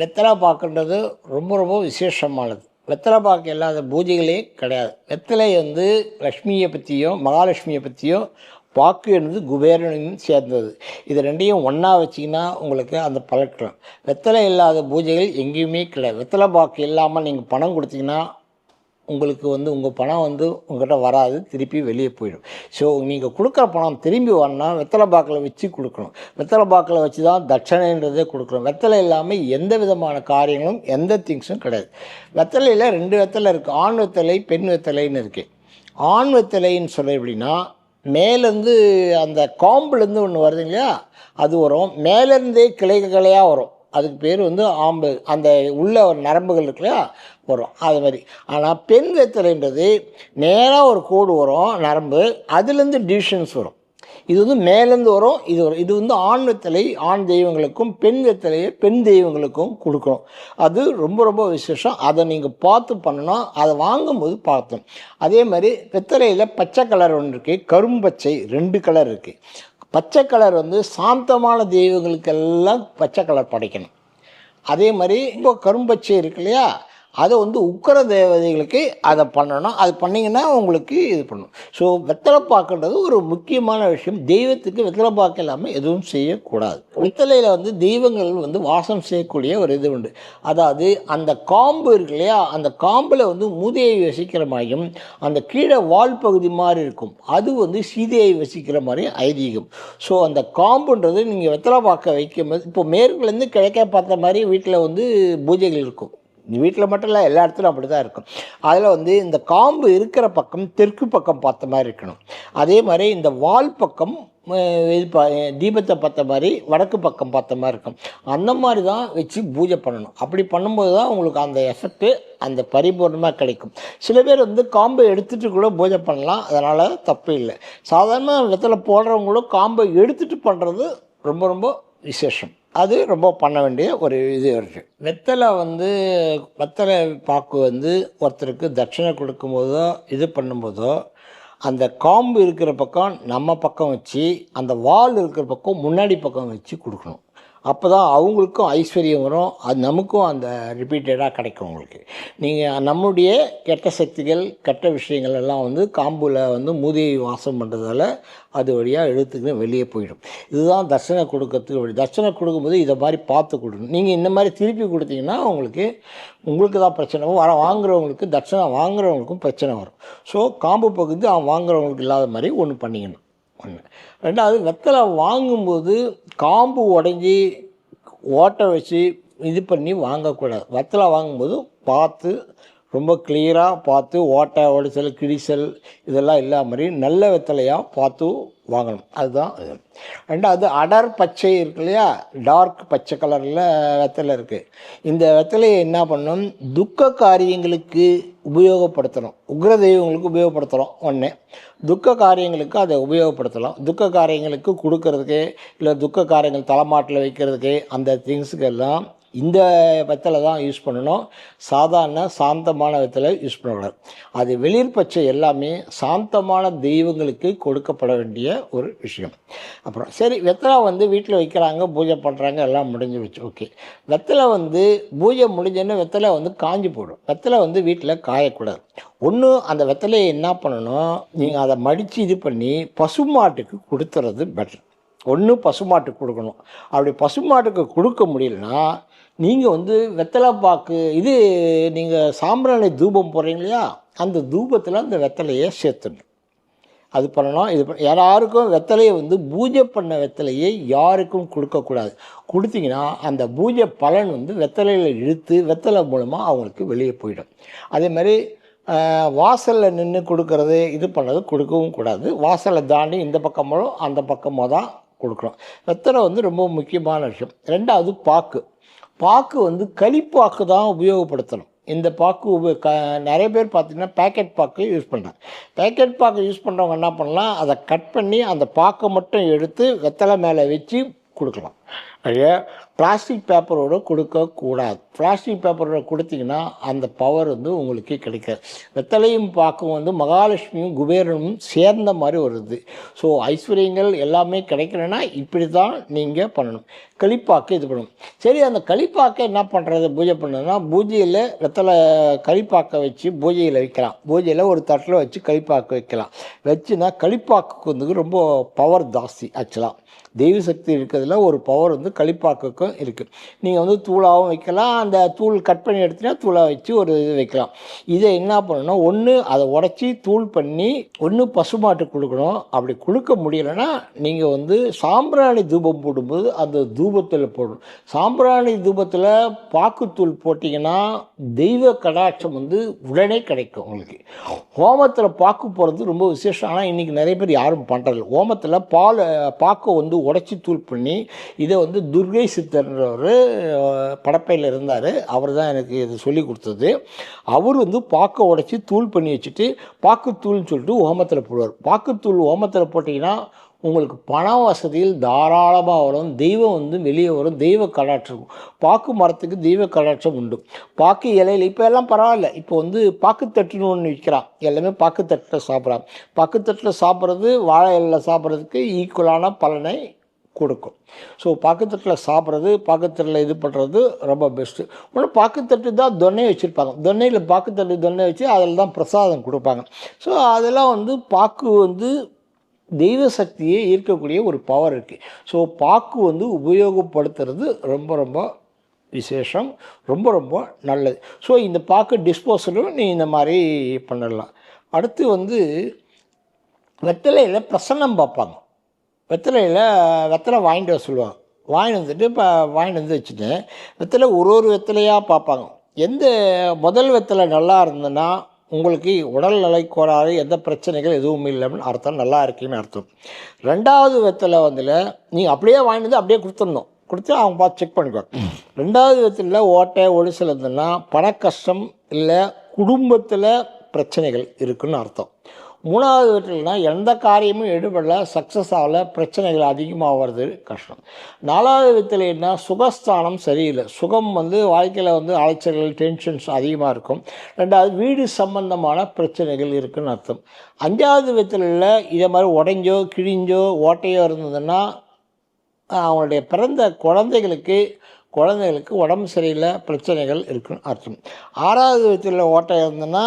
வெத்தலை பாக்குன்றது ரொம்ப ரொம்ப விசேஷமானது. வெத்தலை பாக்கு இல்லாத பூஜைகளே கிடையாது. வெத்தலை வந்து லக்ஷ்மியை பற்றியும் மகாலட்சுமியை பற்றியும் பாக்கு என்பது குபேரனையும் சேர்ந்தது. இது ரெண்டையும் ஒன்றா வச்சிங்கன்னா உங்களுக்கு அந்த பழக்கம். வெத்தலை இல்லாத பூஜைகள் எங்கேயுமே கிடையாது. வெத்தலை பாக்கு இல்லாமல் நீங்கள் பணம் கொடுத்தீங்கன்னா உங்களுக்கு வந்து உங்கள் பணம் வந்து உங்கள்கிட்ட வராது திருப்பி வெளியே போயிடும். ஸோ நீங்கள் கொடுக்குற பணம் திரும்பி வரணும் வெத்தலை பாக்கில் வச்சு கொடுக்கணும். வெத்தலை பாக்கில் வச்சு தான் தட்சணைன்றதே கொடுக்கணும். வெத்தலை இல்லாமல் எந்த விதமான காரியங்களும் எந்த திங்ஸும் கிடையாது. வெத்தலையில் ரெண்டு வெத்தலை இருக்குது ஆண் வெத்தலை பெண் வெத்தலைன்னு இருக்குது ஆண் வெத்தலைன்னு சொல்ல எப்படின்னா மேலேருந்து அந்த காம்புலேருந்து ஒன்று வருது இல்லையா? அது வரும். மேலேருந்தே கிளை கிளையாக வரும். அதுக்கு பேர் வந்து ஆம்பு அந்த உள்ள ஒரு நரம்புகள் இருக்கு இல்லையா வரும். அது மாதிரி. ஆனால் பெண் வெத்தலைன்றது நேராக ஒரு கோடு வரும் நரம்பு அதுலேருந்து டிவிஷன்ஸ் வரும். இது வந்து மேலேருந்து வரும் இது வரும். இது வந்து ஆண் வெத்தலை ஆண் தெய்வங்களுக்கும் பெண் வெத்தலையை பெண் தெய்வங்களுக்கும் கொடுக்கணும். அது ரொம்ப ரொம்ப விசேஷம். அதை நீங்கள் பார்த்து பண்ணணும். அதை வாங்கும்போது பார்த்தோம் அதே மாதிரி வெத்தலையில் பச்சை கலர் ஒன்று இருக்குது கரும்பச்சை ரெண்டு கலர் இருக்குது பச்சை கலர் வந்து சாந்தமான தெய்வங்களுக்கெல்லாம் பச்சை கலர் படைக்கணும். அதே மாதிரி இப்போ கரும்பச்சை இருக்கு இல்லையா? அதை வந்து உக்கர தேவதைகளுக்கு அதை பண்ணணும். அது பண்ணிங்கன்னா உங்களுக்கு இது பண்ணணும் ஸோ வெத்தலைப்பாக்குன்றது ஒரு முக்கியமான விஷயம். தெய்வத்துக்கு வெத்தலைப்பாக்கு இல்லாமல் எதுவும் செய்யக்கூடாது. வெத்தலையில் வந்து தெய்வங்கள் வந்து வாசம் செய்யக்கூடிய ஒரு இது உண்டு. அதாவது அந்த காம்பு இருக்கு இல்லையா? அந்த காம்பில் வந்து மூதையை வசிக்கிற மாதிரியும் அந்த கீழே வால் பகுதி மாதிரி இருக்கும். அது வந்து சீதையை வசிக்கிற மாதிரி ஐதீகம். ஸோ அந்த காம்புன்றது நீங்கள் வெத்தலை வைக்கும் வைக்கும்போது இப்போ மேற்குலேருந்து கிழக்கே பார்த்த மாதிரி வீட்டில் வந்து பூஜைகள் இருக்கும். வீட்டில் மட்டும் இல்லை எல்லா இடத்துலையும் அப்படி தான் இருக்கும். அதில் வந்து இந்த காம்பு இருக்கிற பக்கம் தெற்கு பக்கம் பார்த்த மாதிரி இருக்கணும். அதே மாதிரி இந்த வால் பக்கம் இது பா தீபத்தை பார்த்த மாதிரி வடக்கு பக்கம் பார்த்த மாதிரி இருக்கும். அந்த மாதிரி தான் வச்சு பூஜை பண்ணணும். அப்படி பண்ணும்போது தான் உங்களுக்கு அந்த எஃபெக்ட்டு அந்த பரிபூர்ணமாக கிடைக்கும். சில பேர் வந்து காம்பை எடுத்துகிட்டு கூட பூஜை பண்ணலாம். அதனால் தப்பு இல்லை. சாதாரண இடத்துல போடுறவங்களும் காம்பை எடுத்துகிட்டு பண்ணுறது ரொம்ப ரொம்ப விசேஷம். அது ரொம்ப பண்ண வேண்டிய ஒரு இது இருக்குது வெத்தலை வந்து வெத்தலை பாக்கு வந்து ஒருத்தருக்கு தட்சிணை கொடுக்கும்போதோ இது பண்ணும்போதோ அந்த காம்பு இருக்கிற பக்கம் நம்ம பக்கம் வச்சு அந்த வால் இருக்கிற பக்கம் முன்னாடி பக்கம் வச்சு கொடுக்கணும். அப்போ தான் அவங்களுக்கும் ஐஸ்வர்யம் வரும். அது நமக்கும் அந்த ரிப்பீட்டடாக கிடைக்கும் உங்களுக்கு. நீங்கள் நம்முடைய கெட்ட சக்திகள் கெட்ட விஷயங்கள் எல்லாம் வந்து காம்புல வந்து மூதியை வாசம் பண்ணுறதால அது வழியாக எழுத்துக்கு வெளியே போயிடும். இதுதான் தர்ஷனம் கொடுக்கறதுக்கு வழி. தட்சணை கொடுக்கும்போது இதை மாதிரி பார்த்து கொடுக்கணும். நீங்கள் இந்த மாதிரி திருப்பி கொடுத்தீங்கன்னா உங்களுக்கு உங்களுக்கு தான் பிரச்சனை வரும். வர வாங்குறவங்களுக்கு தட்சணை வாங்குறவங்களுக்கும் பிரச்சனை வரும். ஸோ காம்பு பகுதி அவன் வாங்குறவங்களுக்கு இல்லாத மாதிரி ஒன்று பண்ணிக்கணும். ஒன்று ரெண்டாவது வெத்தலை வாங்கும்போது காம்பு உடஞ்சி ஓட்டை வச்சு இது பண்ணி வாங்கக்கூடாது. வெத்தலை வாங்கும்போது பார்த்து ரொம்ப கிளியராக பார்த்து ஓட்டை உடைச்சல் கிடிசல் இதெல்லாம் இல்லாத மாதிரி நல்ல வெத்தலையாக பார்த்து வாங்கணும். அதுதான் இது. அது அடர் பச்சை இருக்கு இல்லையா? டார்க் பச்சை கலரில் வெத்தலை இருக்குது இந்த வெத்தலையை என்ன பண்ணணும்? துக்க காரியங்களுக்கு உபயோகப்படுத்தணும். உக்ர தெய்வங்களுக்கு உபயோகப்படுத்துகிறோம் ஒன்று துக்க காரியங்களுக்கு அதை உபயோகப்படுத்தலாம். துக்க காரியங்களுக்கு கொடுக்கறதுக்கு இல்லை துக்க காரியங்கள் தலைமாட்டில் வைக்கிறதுக்கு அந்த திங்ஸுக்கு எல்லாம் இந்த வெத்தலை தான் யூஸ் பண்ணணும். சாதாரண சாந்தமான வெத்தலை யூஸ் பண்ணக்கூடாது. அது வெளிர் பச்சை எல்லாமே சாந்தமான தெய்வங்களுக்கு கொடுக்கப்பட வேண்டிய ஒரு விஷயம். அப்புறம் சரி வெத்தலை வந்து வீட்டில் வைக்கிறாங்க பூஜை பண்ணுறாங்க எல்லாம் முடிஞ்சு வச்சு ஓகே. வெத்தலை வந்து பூஜை முடிஞ்சோன்னு வெத்தலை வந்து காஞ்சி போடும் வெத்தலை வந்து வீட்டில் காயக்கூடாது. ஒன்று அந்த வெத்தலையை என்ன பண்ணணும்? நீங்கள் அதை மடித்து இது பண்ணி பசுமாட்டுக்கு கொடுத்துறது பெட்டர் ஒன்று பசுமாட்டுக்கு கொடுக்கணும். அப்படி பசுமாட்டுக்கு கொடுக்க முடியலன்னா நீங்கள் வந்து வெத்தலை பாக்கு இது நீங்கள் சாம்பிராணி தூபம் போடுறீங்க இல்லையா அந்த தூபத்தில் அந்த வெத்தலையை சேர்த்துடணும். அது பண்ணணும் இது பண்ண யாருக்கும் வெத்தலையை வந்து பூஜை பண்ண வெத்தலையை யாருக்கும் கொடுக்கக்கூடாது. கொடுத்தீங்கன்னா அந்த பூஜை பலன் வந்து வெத்தலையில் இழுத்து வெத்தலை மூலமாக அவங்களுக்கு வெளியே போயிடும். அதே மாதிரி வாசலில் நின்று கொடுக்கறது இது பண்ணது கொடுக்கவும் கூடாது. வாசலை தாண்டி இந்த பக்கமோ அந்த பக்கமோ தான் கொடுக்கணும். வெத்தலை வந்து ரொம்ப முக்கியமான விஷயம். ரெண்டாவது பாக்கு. பாக்கு வந்து களிப்பாக்கு தான் உபயோகப்படுத்தணும். இந்த பாக்கு உப க நிறைய பேர் பார்த்திங்கன்னா பேக்கெட் பாக்கு யூஸ் பண்ணுறாங்க பேக்கெட் பாக்கு யூஸ் பண்ணுறவங்க என்ன பண்ணலாம்? அதை கட் பண்ணி அந்த பாக்கை மட்டும் எடுத்து வெத்தலை மேலே வச்சு கொடுக்கலாம். ஐயா பிளாஸ்டிக் பேப்பரோடு கொடுக்கக்கூடாது பிளாஸ்டிக் பேப்பரோட கொடுத்தீங்கன்னா அந்த பவர் வந்து உங்களுக்கு கிடைக்காது. வெத்தலையும் பார்க்கும் வந்து மகாலட்சுமியும் குபேரனும் சேர்ந்த மாதிரி வருது. ஸோ ஐஸ்வர்யங்கள் எல்லாமே கிடைக்கலன்னா இப்படி தான் நீங்கள் பண்ணணும். களிப்பாக்கு இது பண்ணணும். சரி அந்த களிப்பாக்கை என்ன பண்ணுறது பூஜை பண்ணணும்னா பூஜையில் வெத்தலை களிப்பாக்கை வச்சு பூஜையில் வைக்கலாம். பூஜையில் ஒரு தட்டில் வச்சு களிப்பாக்கு வைக்கலாம். வச்சுன்னா களிப்பாக்கு வந்து ரொம்ப பவர் ஜாஸ்தி ஆக்சுவலாக தெய்வ சக்தி இருக்கிறதுல ஒரு பவர் வந்து களிப்பாக்குக்கும் இருக்குது நீங்கள் வந்து தூளாகவும் வைக்கலாம். அந்த தூள் கட் பண்ணி எடுத்தீங்கன்னா தூளாக வச்சு ஒரு இது வைக்கலாம். இதை என்ன பண்ணணும்னா ஒன்று அதை உடச்சி தூள் பண்ணி ஒன்று பசுமாட்டுக்கு கொடுக்கணும். அப்படி கொடுக்க முடியலைன்னா நீங்கள் வந்து சாம்பிராணி தூபம் போடும்போது அந்த தூபத்தில் போடணும். சாம்பிராணி தூபத்தில் பாக்குத்தூள் போட்டிங்கன்னா தெய்வ கடாட்சம் வந்து உடனே கிடைக்கும் உங்களுக்கு. ஹோமத்தில் பாக்கு போடுறது ரொம்ப விசேஷம். ஆனால் இன்றைக்கி நிறைய பேர் யாரும் பண்ணுறதில்ல ஹோமத்தில் பால் பாக்கை வந்து உடச்சி தூள் பண்ணி இதை வந்து துர்கை சித்தர்ன்றவர் படப்பையில் இருந்தார். அவர் தான் எனக்கு இது சொல்லி கொடுத்தது. அவர் வந்து பாக்கை உடச்சி தூள் பண்ணி வச்சுட்டு பாக்குத்தூள்னு சொல்லிட்டு ஓமத்தில் போடுவார். பாக்குத்தூள் ஓமத்தில் போட்டிங்கன்னா உங்களுக்கு பண வசதியில் தாராளமாக வரும். தெய்வம் வந்து வெளியே வரும். தெய்வ கலாட்சம் பாக்கு மரத்துக்கு தெய்வ கலாட்சம் உண்டு. பாக்கு இலையில் இப்போ எல்லாம் பரவாயில்ல. இப்போ வந்து பாக்குத்தட்டுன்னு ஒன்று விற்கிறான் எல்லாமே பாக்குத்தட்டில் சாப்பிட்றான். பாக்குத்தட்டில் சாப்பிட்றது வாழை இலையில் சாப்பிட்றதுக்கு ஈக்குவலான பலனை கொடுக்கும். ஸோ பாக்குத்தட்டில் சாப்பிட்றது பாக்குத்தட்டில் இது பண்ணுறது ரொம்ப பெஸ்ட்டு ஒன்று பாக்குத்தட்டு தான் தொன்னை வச்சுருப்பாங்க. தொன்னையில் பாக்குத்தட்டு தொன்னை வச்சு அதில் தான் பிரசாதம் கொடுப்பாங்க. ஸோ அதெல்லாம் வந்து பாக்கு வந்து தெய்வ சக்தியை ஈர்க்கக்கூடிய ஒரு பவர் இருக்குது ஸோ பாக்கு வந்து உபயோகப்படுத்துறது ரொம்ப ரொம்ப விசேஷம் ரொம்ப ரொம்ப நல்லது. ஸோ இந்த பாக்கு டிஸ்போசலும் நீ இந்த மாதிரி பண்ணிடலாம் அடுத்து வந்து வெத்தலையில் பிரசன்னம் பார்ப்பாங்க. வெத்தலையில் வெத்தலை வாங்கிட்டு வர சொல்லுவாங்க. வாங்கிட்டு வந்துட்டு இப்போ வாங்கிட்டு வந்து வச்சுட்டு வெத்தலை ஒரு ஒரு வெத்தலையாக பார்ப்பாங்க. எந்த முதல் வெத்தலை நல்லா இருந்ததுன்னா உங்களுக்கு உடல்நலை கோளாறு எந்த பிரச்சனைகள் எதுவும் இல்லைன்னு அர்த்தம். நல்லா இருக்குன்னு அர்த்தம். ரெண்டாவது வெத்தலை வந்துல நீங்கள் அப்படியே வாங்கிட்டு வந்து அப்படியே கொடுத்துடணும். கொடுத்து அவங்க பார்த்து செக் பண்ணிக்குவாங்க. ரெண்டாவது விதத்தில் ஓட்டை ஒளிசல் இருந்ததுன்னா பண கஷ்டம் இல்லை குடும்பத்தில் பிரச்சனைகள் இருக்குன்னு அர்த்தம். மூணாவது வீட்டில்னா எந்த காரியமும் எடுபடல சக்ஸஸ் ஆகல பிரச்சனைகள் அதிகமாக வர்றது கஷ்டம். நாலாவது விதத்தில் என்ன சுகஸ்தானம் சரியில்லை. சுகம் வந்து வாழ்க்கையில் வந்து அலைச்சல்கள் டென்ஷன்ஸ் அதிகமாக இருக்கும். ரெண்டாவது வீடு சம்பந்தமான பிரச்சனைகள் இருக்குன்னு அர்த்தம். அஞ்சாவது விதத்தில் இதை மாதிரி உடைஞ்சோ கிழிஞ்சோ ஓட்டையோ இருந்ததுன்னா அவங்களுடைய பிறந்த குழந்தைகளுக்கு குழந்தைகளுக்கு உடம்பு சரியில்லை பிரச்சனைகள் இருக்குன்னு அர்த்தம். ஆறாவது விதத்தில் ஓட்டை இருந்ததுன்னா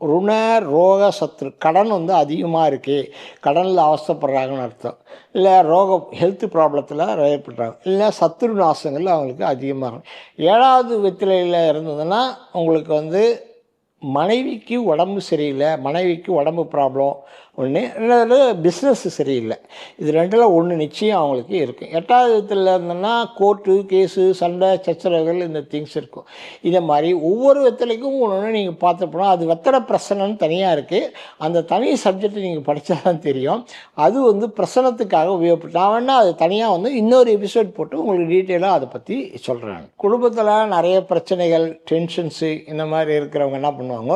ருண ரோக சத்ரு கடன் வந்து அதிகமாக இருக்குது கடனில் அவஸ்தப்படுறாங்கன்னு அர்த்தம். இல்லை ரோக ஹெல்த் ப்ராப்ளத்தில் ஏற்படுறாங்க இல்லை சத்ரு நாசங்கள் அவங்களுக்கு அதிகமாக இருக்கும் ஏழாவது வெத்திலையில் இருந்ததுன்னா உங்களுக்கு வந்து மனைவிக்கு உடம்பு சரியில்லை மனைவிக்கு உடம்பு ப்ராப்ளம் ஒன்று ரெண்டாவது பிஸ்னஸ் சரியில்லை. இது ரெண்டில் ஒன்று நிச்சயம் அவங்களுக்கு இருக்கும் எட்டாவது விதத்தில் இருந்தோன்னா கோர்ட்டு கேஸு சண்டை சச்சரவுகள் இந்த திங்ஸ் இருக்கும். இதை மாதிரி ஒவ்வொரு வெத்தலைக்கும் ஒன்று ஒன்று நீங்கள் பார்த்துப்போனா அது வெத்தலை பிரசனம்னு தனியாக இருக்குது அந்த தனி சப்ஜெக்ட் நீங்கள் படித்தா தான் தெரியும். அது வந்து பிரசனத்துக்காக உபயோகப்பட்டு நான் வேணால் அது தனியாக வந்து இன்னொரு எபிசோட் போட்டு உங்களுக்கு டீட்டெயிலாக அதை பற்றி சொல்கிறாங்க குடும்பத்தில் நிறைய பிரச்சனைகள் டென்ஷன்ஸு இந்த மாதிரி இருக்கிறவங்க என்ன பண்ணுவாங்க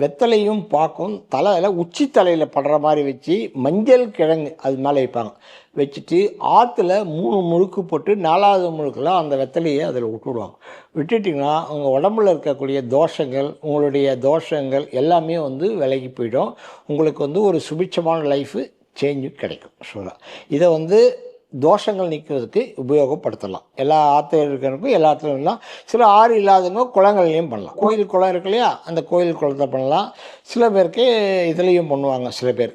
வெத்தலையும் பாக்கும் தலையில் உச்சி தலையில் படுற மாதிரி வச்சு மஞ்சள் கிழங்கு அது மேலே வைப்பாங்க. வச்சுட்டு ஆற்றுல மூணு முழுக்கு போட்டு நாலாவது முழுக்கில் அந்த வெத்தலையை அதில் விட்டுடுவாங்க விட்டுட்டிங்கன்னா உங்கள் உடம்புல இருக்கக்கூடிய தோஷங்கள் உங்களுடைய தோஷங்கள் எல்லாமே வந்து விலகி போயிடும். உங்களுக்கு வந்து ஒரு சுபிட்சமான லைஃபு சேஞ்சு கிடைக்கும். சொல்லலாம் இதை வந்து தோஷங்கள் நீக்கிறதுக்கு உபயோகப்படுத்தலாம். எல்லா ஆற்று இருக்கிறதுக்கும் எல்லா ஆற்றுலாம் சில ஆறு இல்லாதவங்க குளங்கள்லையும் பண்ணலாம். கோயில் குளம் இருக்கு இல்லையா? அந்த கோயில் குளத்தை பண்ணலாம். சில பேருக்கு இதுலேயும் பண்ணுவாங்க சில பேர்.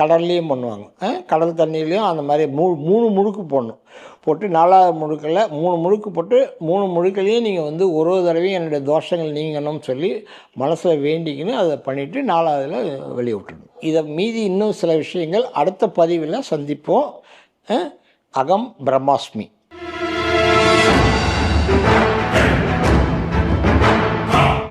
கடல்லையும் பண்ணுவாங்க. கடல் தண்ணியிலையும் அந்த மாதிரி மூ மூணு முழுக்கு போடணும். போட்டு நாலாவது முழுக்கில் மூணு முழுக்கு போட்டு மூணு முழுக்களையும் நீங்கள் வந்து ஒரு ஒரு தடவையும் என்னுடைய தோஷங்கள் நீங்கணும்னு சொல்லி மனசில் வேண்டிக்கின்னு அதை பண்ணிவிட்டு நாலாவதில் வெளியே விட்டுடணும். இதை மீதி இன்னும் சில விஷயங்கள் அடுத்த பதிவில் சந்திப்போம். अहम ब्रह्मास्मी